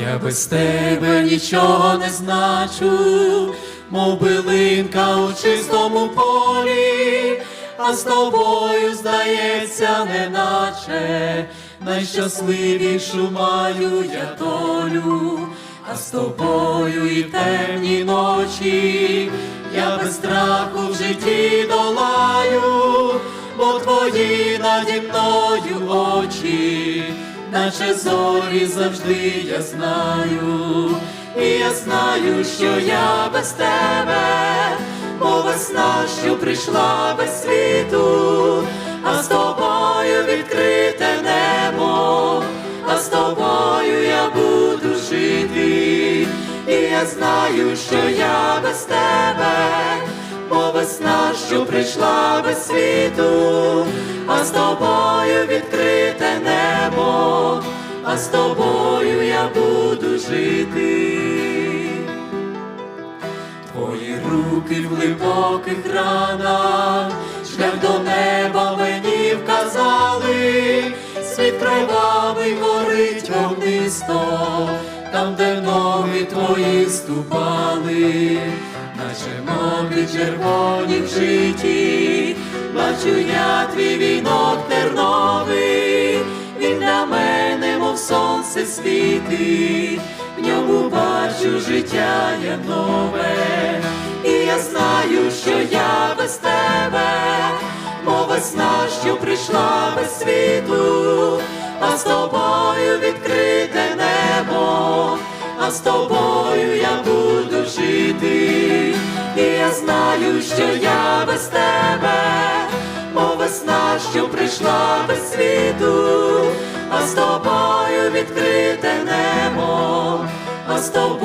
Я без тебе нічого не значу, мов билинка у чистому полі, а з тобою, здається, неначе найщасливішу маю я долю, а з тобою і темні ночі, я без страху в житті долаю, бо твої наді мною очі наче зорі завжди я знаю, і я знаю, що я без тебе, мов весна, що прийшла без світу, а з тобою відкрите небо, а з тобою я буду жити, і я знаю, що я без тебе. Бо весна, що прийшла без світу, а з тобою відкрите небо, а з тобою я буду жити. Твої руки в глибоких ранах, шлях до неба мені вказали, світ кривавий горить вогнисто, там, де ноги твої ступали, наче ноги червоні в житті, бачу я твій вінок терновий, він для мене, мов сонце світить, в ньому бачу життя я нове, і я знаю, що я без тебе, мов весна, що прийшла без світу, а з тобою відкрите небо, а з тобою знаю, що я без тебе, мов весна, що прийшла без світу, а з тобою відкрите небо, а з тобою.